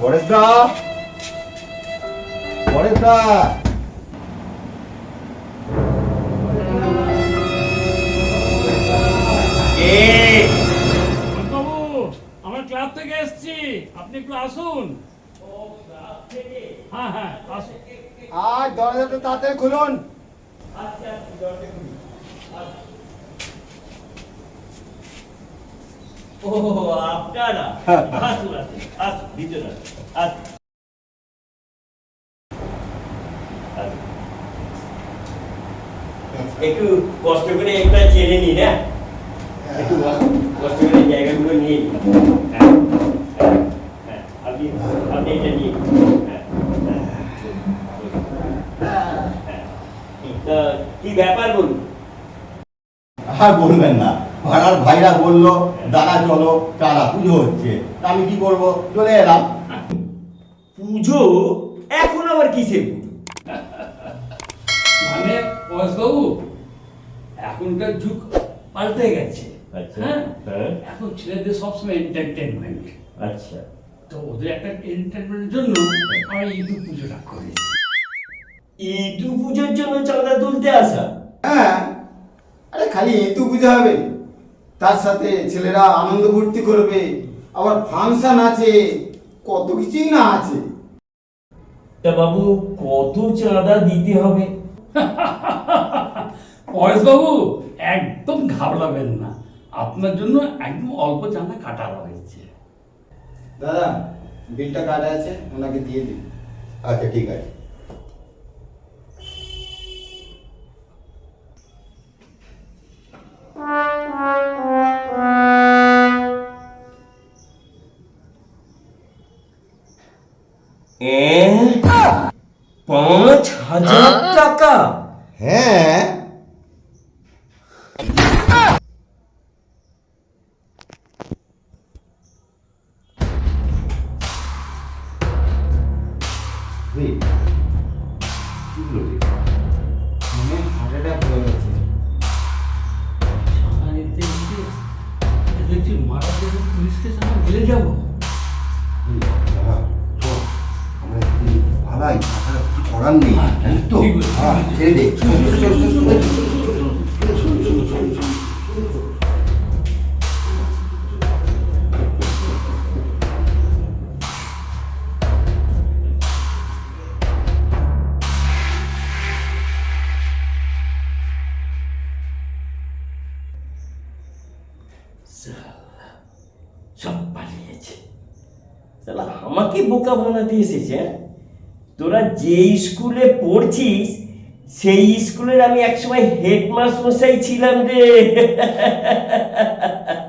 পরেশদা পরেশদা বাবু আমার ক্লাব থেকে এসেছি। আপনি একটু আসুন। হ্যাঁ হ্যাঁ আসুন। আর দরজাটা তাড়াতাড়ি খুলুন। ও আপনারা। আসুন আসুন আসুন ভিতরে আসুন, আসুন। আসুন। একটু কষ্ট করে একটা চেনে নি না একটু কষ্ট- করে জায়গাগুলো নিয়ে হ্যাঁ, হ্যাঁ, হ্যাঁ, আপনি আপনি এটা নিয়ে। হ্যাঁ, হ্যাঁ, হ্যাঁ। কি ব্যাপার বলুন? আর বলবেন না। পাড়ার ভাইরা বলল দাদা চলো চারা পুজো হচ্ছে। তা আমি কি করব? চলে এলাম। পুজো? এখন আবার কিসের পুজো? মানে বাবু এখনকার যুগ পাল্টে গেছে। আচ্ছা, হ্যাঁ? হ্যাঁ। এখন ছেলেদের সবসময় এন্টারটেনমেন্ট আচ্ছা। তো ওদের একটা এন্টারটেনমেন্টের জন্য আমরা ইদু পুজোটা করেছি। ইদু পুজোর জন্য চাঁদা তুলতে আসা? হ্যাঁ। খালি এতু পুজো হবে। তার সাথে ছেলেরা আনন্দ ভর্তি করবে। আবার ফাংশন আছে কত কিছুই না আছে। তা বাবু কত চাঁদা দিতে হবে? পরেশ বাবু একদম ঘাবড়াবেন না। আপনার জন্য একদম অল্প চাঁদা কাটা হয়েছে দাদা বিলটা কাটা আছে ওনাকে দিয়ে দিন। আচ্ছা ঠিক আছে। পাঁচ হাজার টাকা? হ্যাঁ? মনে মারা পুলিশকে সামনে গেলে যাব। পালাই, তাছাড়া কিছু করার নেই হ্যাঁ, জানিস তো? ঠিক বলেছিস। হ্যাঁ, ছেড়ে দে। চল, চল, চল, চল, চল, চল। সব পালিয়েছে শালা আমাকে বোকা বানাতে এসেছে হ্যাঁ? তোরা যে স্কুলে পড়ছিস সেই স্কুলের আমি একসময় হেডমাস্টার মশাই ছিলাম রে।